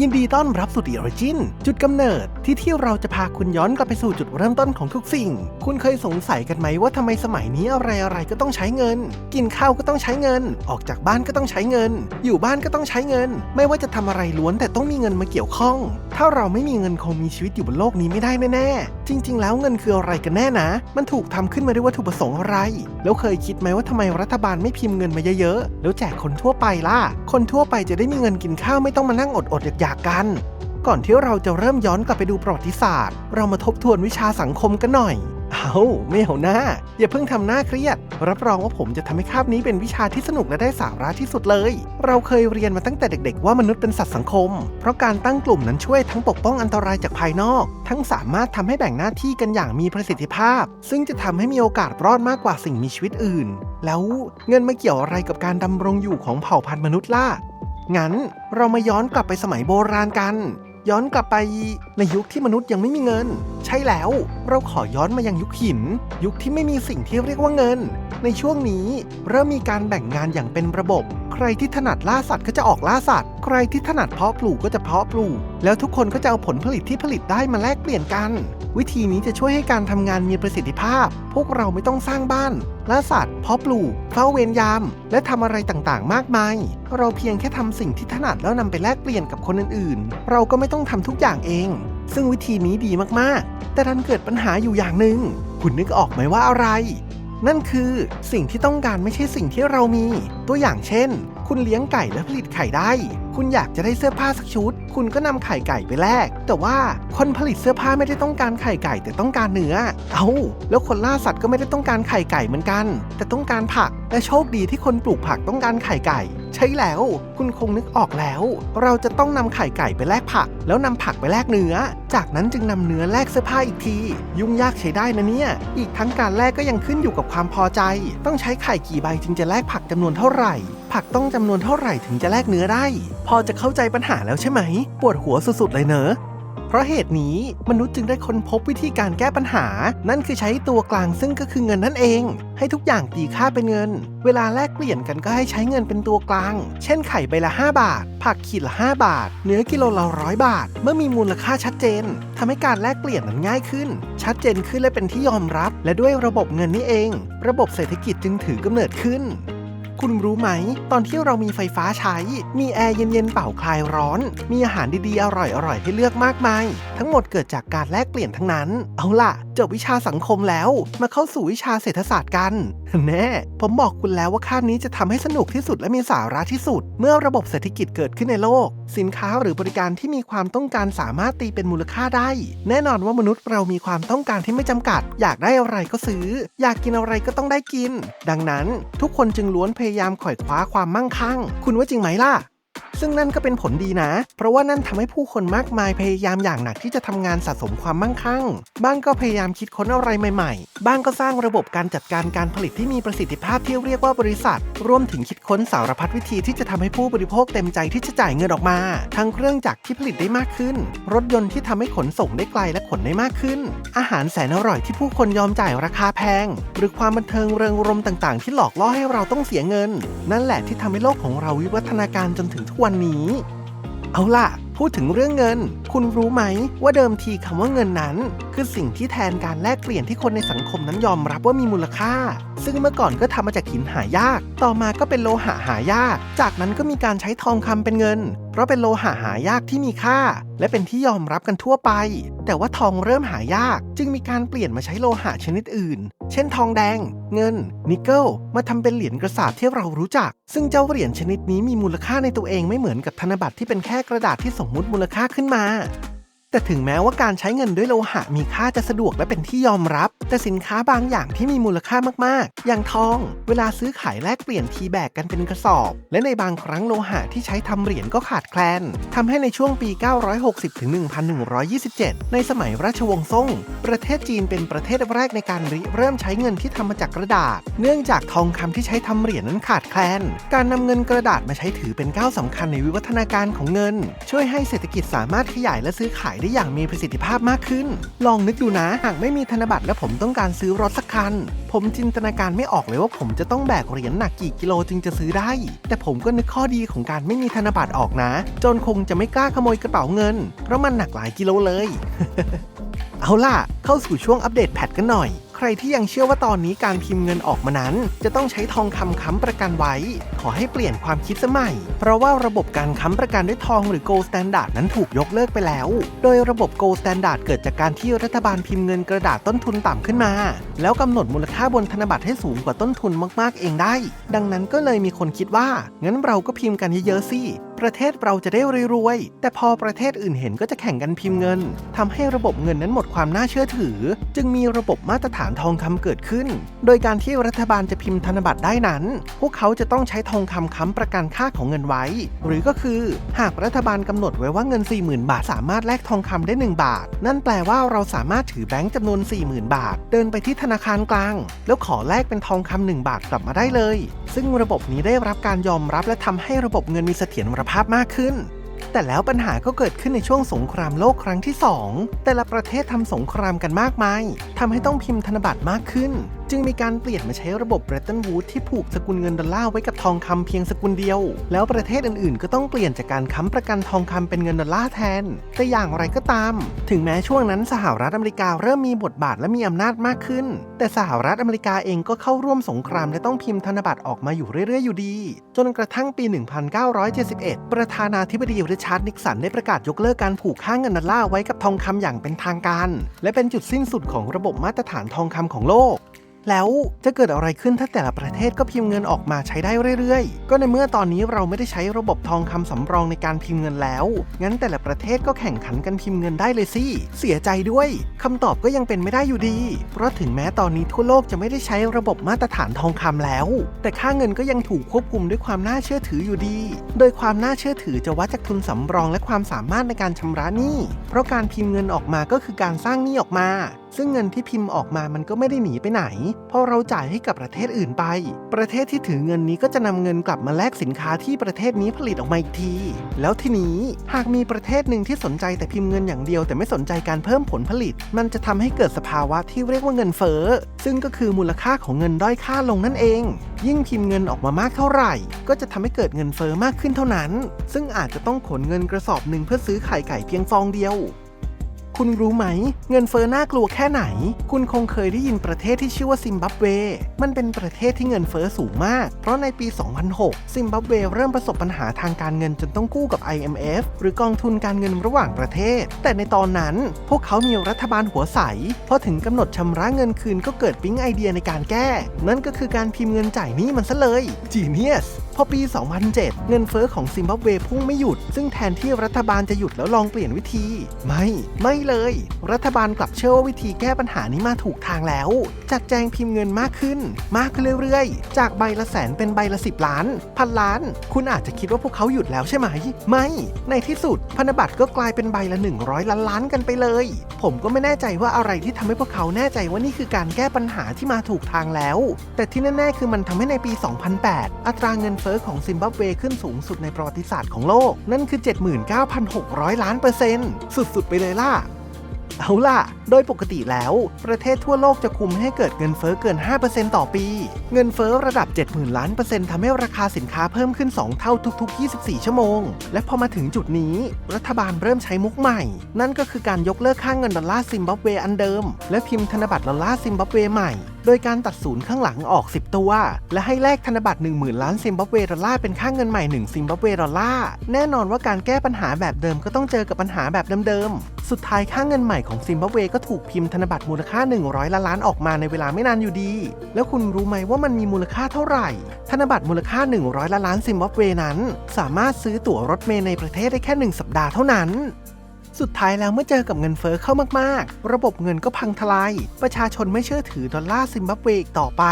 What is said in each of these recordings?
ยินดีต้อนรับสู่ The Origin จุดกำเนิด ที่ที่เราจะพาคุณย้อนกลับไปสู่จุดเริ่มต้นของทุกสิ่ง คุณเคยสงสัยกันไหมว่าทำไมสมัยนี้อะไรอะไรๆก็ต้องใช้เงิน กินข้าวก็ต้องใช้เงิน ออกจากบ้านก็ต้องใช้เงิน อยู่บ้านก็ต้องใช้เงิน ไม่ว่าจะทำอะไรล้วนแต่ต้องมีเงินมาเกี่ยวข้อง ถ้าเราไม่มีเงินคงมีชีวิตอยู่บนโลกนี้ไม่ได้แน่ๆ จริง ๆ แล้วเงินคืออะไรกันแน่นะ มันถูกทำขึ้นมาด้วยวัตถุประสงค์อะไร แล้วเคยคิดไหมว่าทำไมรัฐบาลไม่พิมพ์เงินมาเยอะๆ แล้วแจกคนทั่วไปล่ะ คนทั่วไปจะได้มีเงินกินข้าวไม่ต้องมานั่งอดๆอยากๆกัน ก่อนที่เราจะเริ่มย้อนกลับไปดูประวัติศาสตร์ เรามาทบทวนวิชาสังคมกันหน่อย เอาไม่เอาหน้า อย่าเพิ่งทำหน้าเครียด รับรองว่าผมจะทำให้คาบนี้เป็นวิชาที่สนุกและได้สาระที่สุดเลย เราเคยเรียนมาตั้งแต่เด็ก ๆ ว่ามนุษย์เป็นสัตว์สังคม เพราะการตั้งกลุ่มนั้นช่วยทั้งปกป้องอันตรายจากภายนอก ทั้งสามารถทำให้แบ่งหน้าที่กันอย่างมีประสิทธิภาพ ซึ่งจะทำให้มีโอกาสรอดมากกว่าสิ่งมีชีวิตอื่น แล้วเงินมาเกี่ยวอะไรกับการดำรงอยู่ของเผ่าพันธุ์มนุษย์ล่ะงั้นเรามาย้อนกลับไปสมัยโบราณกัน ย้อนกลับไปในยุคที่มนุษย์ยังไม่มีเงิน ใช่แล้ว เราขอย้อนมายังยุคหิน ยุคที่ไม่มีสิ่งที่เรียกว่าเงิน ในช่วงนี้เริ่มมีการแบ่งงานอย่างเป็นระบบ ใครที่ถนัดล่าสัตว์ก็จะออกล่าสัตว์ ใครที่ถนัดเพาะปลูกก็จะเพาะปลูก แล้วทุกคนก็จะเอาผลผลิตที่ผลิตได้มาแลกเปลี่ยนกัน วิธีนี้จะช่วยให้การทำงานมีประสิทธิภาพ พวกเราไม่ต้องสร้างบ้านล่าสัตว์เพาะปลูกเฝ้าเวรยาม และทำอะไรต่างๆ มากมาย เราเพียงแค่ทำสิ่งที่ถนัดแล้วนำไปแลกเปลี่ยนกับคนอื่นๆ เราก็ไม่ต้องทำทุกอย่างเอง ซึ่งวิธีนี้ดีมากๆ แต่ดันเกิดปัญหาอยู่อย่างหนึ่ง คุณนึกออกไหมว่าอะไร นั่นคือสิ่งที่ต้องการไม่ใช่สิ่งที่เรามี ตัวอย่างเช่น คุณเลี้ยงไก่และผลิตไข่ได้ คุณอยากจะได้เสื้อผ้าสักชุด คุณก็นำไข่ไก่ไปแลก แต่ว่าคนผลิตเสื้อผ้าไม่ได้ต้องการไข่ไก่แต่ต้องการเนื้อ เอาแล้วคนล่าสัตว์ก็ไม่ได้ต้องการไข่ไก่เหมือนกัน แต่ต้องการผัก และโชคดีที่คนปลูกผักต้องการไข่ไก่ ใช่แล้ว คุณคงนึกออกแล้ว เราจะต้องนำไข่ไก่ไปแลกผัก แล้วนำผักไปแลกเนื้อ จากนั้นจึงนำเนื้อแลกเสื้อผ้าอีกที ยุ่งยากใช้ได้นะเนี่ย อีกทั้งการแลกก็ยังขึ้นอยู่กับความพอใจ ต้องใช้ไข่กี่ใบจึงจะแลกผักจำนวนเท่าไหร่ ผักต้องจำนวนเท่าไหร่ถึงจะแลกเนื้อได้ พอจะเข้าใจปัญหาแล้วใช่ไหม ปวดหัวสุดๆเลยเนอะ เพราะเหตุนี้มนุษย์จึงได้ค้นพบวิธีการแก้ปัญหา นั่นคือใช้ตัวกลางซึ่งก็คือเงินนั่นเอง ให้ทุกอย่างตีค่าเป็นเงิน เวลาแลกเปลี่ยนกันก็ให้ใช้เงินเป็นตัวกลาง เช่นไข่ใบละ 5 บาท ผักขีดละ 5 บาท เนื้อกิโลละร้อยบาท เมื่อมีมูลค่าชัดเจนทำให้การแลกเปลี่ยนนั้นง่ายขึ้น ชัดเจนขึ้นและเป็นที่ยอมรับ และด้วยระบบเงินนี่เอง ระบบเศรษฐกิจจึงถือกำเนิดขึ้น คุณรู้ไหม ตอนที่เรามีไฟฟ้าใช้ มีแอร์เย็นๆเป่าคลายร้อน มีอาหารดีๆ อร่อยๆ ให้เลือกมากมาย ทั้งหมดเกิดจากการแลกเปลี่ยนทั้งนั้น เอาล่ะ จบวิชาสังคมแล้ว มาเข้าสู่วิชาเศรษฐศาสตร์กัน แน่ ผมบอกคุณแล้วว่าคาบนี้จะทำให้สนุกที่สุดและมีสาระที่สุด เมื่อระบบเศรษฐกิจเกิดขึ้นในโลก สินค้าหรือบริการที่มีความต้องการสามารถตีเป็นมูลค่าได้ แน่นอนว่ามนุษย์เรามีความต้องการที่ไม่จำกัด อยากได้อะไรก็ซื้อ อยากกินอะไรก็ต้องได้กิน ดังนั้น ทุกคนจึงล้วนพยายามขวายคว้าความมั่งคั่ง คุณว่าจริงไหมล่ะ ซึ่งนั่นก็เป็นผลดีนะ เพราะว่านั่นทำให้ผู้คนมากมายพยายามอย่างหนักที่จะทำงานสะสมความมั่งคั่ง บ้างก็พยายามคิดค้นอะไรใหม่ๆ บ้างก็สร้างระบบการจัดการการผลิตที่มีประสิทธิภาพที่เรียกว่าบริษัท รวมถึงคิดค้นสารพัดวิธีที่จะทำให้ผู้บริโภคเต็มใจที่จะจ่ายเงินออกมา ทั้งเครื่องจักรที่ผลิตได้มากขึ้น รถยนต์ที่ทำให้ขนส่งได้ไกลและขนได้มากขึ้น อาหารแสนอร่อยที่ผู้คนยอมจ่ายราคาแพง หรือความบันเทิงเริงรมต่างๆ ที่หลอกล่อให้เราต้องเสียเงิน นั่นแหละที่ทำให้โลกของเราวิวัฒนาการจนถึงทุกวันันนี้ เอาล่ะ พูดถึงเรื่องเงิน คุณรู้ไหมว่าเดิมทีคำว่าเงินนั้น คือสิ่งที่แทนการแลกเปลี่ยนที่คนในสังคมนั้นยอมรับว่ามีมูลค่า ซึ่งเมื่อก่อนก็ทำมาจากหินหายาก ต่อมาก็เป็นโลหะหายาก จากนั้นก็มีการใช้ทองคำเป็นเงิน เพราะเป็นโลหะหายากที่มีค่า และเป็นที่ยอมรับกันทั่วไป แต่ว่าทองเริ่มหายาก จึงมีการเปลี่ยนมาใช้โลหะชนิดอื่น เช่น ทองแดง เงิน นิกเกิล มาทำเป็นเหรียญกระสาบที่เรารู้จัก ซึ่งเจ้าเหรียญชนิดนี้มีมูลค่าในตัวเองไม่เหมือนกับธนบัตรที่เป็นแค่กระดาษที่สมมุติมูลค่าขึ้นมา แต่ถึงแม้ว่าการใช้เงินด้วยโลหะมีค่าจะสะดวกและเป็นที่ยอมรับ แต่สินค้าบางอย่างที่มีมูลค่ามากๆ อย่างทอง เวลาซื้อขายแลกเปลี่ยนทีแบกกันเป็นกระสอบ และในบางครั้งโลหะที่ใช้ทำเหรียญก็ขาดแคลนทำให้ในช่วงปี 960 ถึง 1127 ในสมัยราชวงศ์ซ่ง ประเทศจีนเป็นประเทศแรกในการริเริ่มใช้เงินที่ทำมาจากกระดาษ เนื่องจากทองคำที่ใช้ทำเหรียญนั้นขาดแคลน การนำเงินกระดาษมาใช้ถือเป็นก้าวสำคัญในวิวัฒนาการของเงิน ช่วยให้เศรษฐกิจสามารถขยายและซื้อขายายได้อย่างมีประสิทธิภาพมากขึ้น ลองนึกดูนะ หากไม่มีธนบัตรและผมต้องการซื้อรถสักคัน ผมจินตนาการไม่ออกเลยว่าผมจะต้องแบกเหรียญหนักกี่กิโลจึงจะซื้อได้ แต่ผมก็นึกข้อดีของการไม่มีธนบัตรออกนะ จนคงจะไม่กล้าขโมยกระเป๋าเงิน เพราะมันหนักหลายกิโลเลย เอาล่ะ เข้าสู่ช่วงอัปเดตแพทกันหน่อย ใครที่ยังเชื่อว่าตอนนี้การพิมพ์เงินออกมานั้น จะต้องใช้ทองคำค้ำประกันไว้ ขอให้เปลี่ยนความคิดสมัย เพราะว่าระบบการค้ำประกันด้วยทองหรือ Gold Standard นั้นถูกยกเลิกไปแล้ว โดยระบบ Gold Standard เกิดจากการที่รัฐบาลพิมพ์เงินกระดาษต้นทุนต่ำขึ้นมา แล้วกำหนดมูลค่าบนธนบัตรให้สูงกว่าต้นทุนมาก ๆ เองได้ ดังนั้นก็เลยมีคนคิดว่า งั้นเราก็พิมพ์กันเยอะๆสิ ประเทศเราจะได้รวยๆ แต่พอประเทศอื่นเห็นก็จะแข่งกันพิมพ์เงินทำให้ระบบเงินนั้นหมดความน่าเชื่อถือ จึงมีระบบมาตรฐานทองคำเกิดขึ้น โดยการที่รัฐบาลจะพิมพ์ธนบัตรได้นั้น พวกเขาจะต้องใช้ทองคำค้ำประกันค่าของเงินไว้ หรือก็คือหากรัฐบาลกำหนดไว้ว่าเงิน 40,000 บาท สามารถแลกทองคำได้ 1 บาท นั่นแปลว่าเราสามารถถือแบงก์จำนวน 40,000 บาท เดินไปที่ธนาคารกลาง แล้วขอแลกเป็นทองคำ1บาทกลับมาได้เลย ซึ่งระบบนี้ได้รับการยอมรับและทำให้ระบบเงินมีเสถียรภาพมากขึ้น แต่แล้วปัญหาก็เกิดขึ้นในช่วงสงครามโลกครั้งที่ 2 แต่ละประเทศทำสงครามกันมากมายทำให้ต้องพิมพ์ธนบัตรมากขึ้นจึงมีการเปลี่ยนมาใช้ระบบ Bretton Woods ที่ผูกสกุลเงินดอลลาร์ไว้กับทองคำเพียงสกุลเดียว แล้วประเทศอื่นๆ ก็ต้องเปลี่ยนจากการค้ำประกันทองคำเป็นเงินดอลลาร์แทน แต่อย่างไรก็ตาม ถึงแม้ช่วงนั้นสหรัฐอเมริกาเริ่มมีบทบาทและมีอำนาจมากขึ้น แต่สหรัฐอเมริกาเองก็เข้าร่วมสงครามและต้องพิมพ์ธนบัตรออกมาอยู่เรื่อยๆอยู่ดี จนกระทั่งปี 1971 ประธานาธิบดีริชาร์ดนิกสันได้ประกาศยกเลิกการผูกค่าเงินดอลลาร์ไว้กับทองคำอย่างเป็นทางการ และเป็นจุดสิ้นสุดของระบบมาตรฐานทองคำของโลก แล้วจะเกิดอะไรขึ้นถ้าแต่ละประเทศก็พิมพ์เงินออกมาใช้ได้เรื่อยๆ ก็ในเมื่อตอนนี้เราไม่ได้ใช้ระบบทองคำสำรองในการพิมพ์เงินแล้ว งั้นแต่ละประเทศก็แข่งขันกันพิมพ์เงินได้เลยสิ เสียใจด้วยคำตอบก็ยังเป็นไม่ได้อยู่ดี เพราะถึงแม้ตอนนี้ทั่วโลกจะไม่ได้ใช้ระบบมาตรฐานทองคำแล้ว แต่ค่าเงินก็ยังถูกควบคุมด้วยความน่าเชื่อถืออยู่ดี โดยความน่าเชื่อถือจะวัดจากทุนสำรองและความสามารถในการชำระหนี้ เพราะการพิมพ์เงินออกมาก็คือการสร้างหนี้ออกมา ซึ่งเงินที่พิมพ์ออกมามันก็ไม่ได้หนีไปไหน เพราะเราจ่ายให้กับประเทศอื่นไป ประเทศที่ถือเงินนี้ก็จะนำเงินกลับมาแลกสินค้าที่ประเทศนี้ผลิตออกมาอีกที แล้วทีนี้หากมีประเทศหนึ่งที่สนใจแต่พิมพ์เงินอย่างเดียว แต่ไม่สนใจการเพิ่มผลผลิต มันจะทำให้เกิดสภาวะที่เรียกว่าเงินเฟ้อซึ่งก็คือมูลค่าของเงินด้อยค่าลงนั่นเอง ยิ่งพิมพ์เงินออกมามากเท่าไหร่ ก็จะทำให้เกิดเงินเฟ้อมากขึ้นเท่านั้น ซึ่งอาจจะต้องขนเงินกระสอบหนึ่งเพื่อซื้อไข่ไก่เพียงฟองเดียว คุณรู้ไหม เงินเฟ้อน่ากลัวแค่ไหน คุณคงเคยได้ยินประเทศที่ชื่อว่าซิมบับเว มันเป็นประเทศที่เงินเฟ้อสูงมาก เพราะในปี 2006 ซิมบับเวเริ่มประสบปัญหาทางการเงินจนต้องกู้กับ IMF หรือกองทุนการเงินระหว่างประเทศ แต่ในตอนนั้นพวกเขามีรัฐบาลหัวใสพอถึงกำหนดชำระเงินคืนก็เกิดปิ๊งไอเดียในการแก้ นั่นก็คือการพิมพ์เงินจ่ายหนี้มันซะเลย Genius พอปี 2007 เงินเฟ้อของซิมบับเวพุ่งไม่หยุด ซึ่งแทนที่รัฐบาลจะหยุดแล้วลองเปลี่ยนวิธี ไม่ ไม่เลย รัฐบาลกลับเชื่อว่าวิธีแก้ปัญหานี้มาถูกทางแล้ว จัดแจงพิมพ์เงินมากขึ้น มากขึ้นเรื่อยๆ จากใบละแสนเป็นใบละ10ล้าน พันล้าน คุณอาจจะคิดว่าพวกเขาหยุดแล้วใช่ไหม ไม่ ในที่สุดพันธบัตรก็กลายเป็นใบละ 100 ล้านล้านกันไปเลย ผมก็ไม่แน่ใจว่าอะไรที่ทำให้พวกเขาแน่ใจว่านี่คือการแก้ปัญหาที่มาถูกทางแล้ว แต่ที่แน่ๆคือมันทำให้ในปี 2008 อัตราเงินเฟ้อของซิมบับเวขึ้นสูงสุดในประวัติศาสตร์ของโลก นั่นคือ 79,600 ล้านเปอร์เซ็นต์สุดๆไปเลยล่ะ เอาล่ะ โดยปกติแล้ว ประเทศทั่วโลกจะคุมให้เกิดเงินเฟ้อเกิน 5%ต่อปี เงินเฟ้อระดับ 70,000 ล้านเปอร์เซ็นต์ทำให้ราคาสินค้าเพิ่มขึ้น 2 เท่าทุก ๆ 24 ชั่วโมง และพอมาถึงจุดนี้ รัฐบาลเริ่มใช้มุกใหม่ นั่นก็คือการยกเลิกค่างเงินดอลลาร์ซิมบับเวอันเดิม และพิมพ์ธนบัตรดอลลาร์ซิมบับเวใหม่ โดยการตัดศูนย์ข้างหลังออก 10 ตัว และให้แลกธนบัตร10,000 ล้านซิมบับเวดอลลาร์เป็นค่าเงินใหม่ 1 ซิมบับเวดอลลาร์ แน่นอนว่าการแก้ปัญหาแบบเดิมก็ต้องเจอกับปัญหาแบบเดิมๆ สุดท้ายค่าเงินใหม่ของซิมบับเวก็ถูกพิมพ์ธนบัตรมูลค่า 100 ล้านล้านออกมาในเวลาไม่นานอยู่ดี แล้วคุณรู้ไหมว่ามันมีมูลค่าเท่าไหร่ ธนบัตรมูลค่า 100 ล้านล้านซิมบับเวนั้น สามารถซื้อตั๋วรถเมล์ในประเทศได้แค่ 1 สัปดาห์เท่านั้น สุดท้ายแล้วเมื่อเจอกับเงินเฟอ้อเข้ามากๆ ระบบเงินก็พังทลาย ประชาชนไม่เชื่อถือดอลลาร์ซิมบับเวอีกต่อไป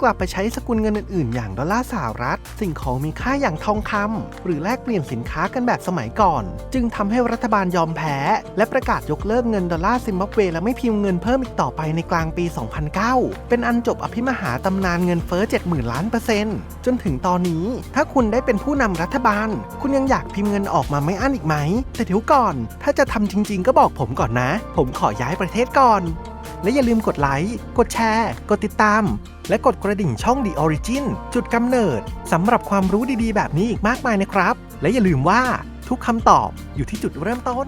กลับไปใช้สกุลเงินอื่นๆ อย่างดอลลาร์สหรัฐ สิ่งของมีค่าอย่างทองคำหรือแลกเปลี่ยนสินค้ากันแบบสมัยก่อน จึงทำให้รัฐบาลยอมแพ้ และประกาศยกเลิกเงินดอลลาร์ซิมบับเวและไม่พิมพ์เงินเพิ่มอีกต่อไปในกลางปี 2009 เป็นอันจบอภิมหาตำนานเงินเฟ้อ 70,000 ล้านเปอร์เซ็นต์จนถึงตอนนี้ ถ้าคุณได้เป็นผู้นำรัฐบาล คุณยังอยากพิมพ์เงินออกมาไม่อั้นอีกไหมแต่เดี๋ยวก่อน ถ้าจะทำจริง ๆ ก็บอกผมก่อนนะ ผมขอย้ายประเทศก่อน และอย่าลืมกดไลค์ กดแชร์ กดติดตาม และกดกระดิ่งช่อง The Origin จุดกำเนิดสำหรับความรู้ดีๆ แบบนี้อีกมากมายนะครับ และอย่าลืมว่าทุกคำตอบอยู่ที่จุดเริ่มต้น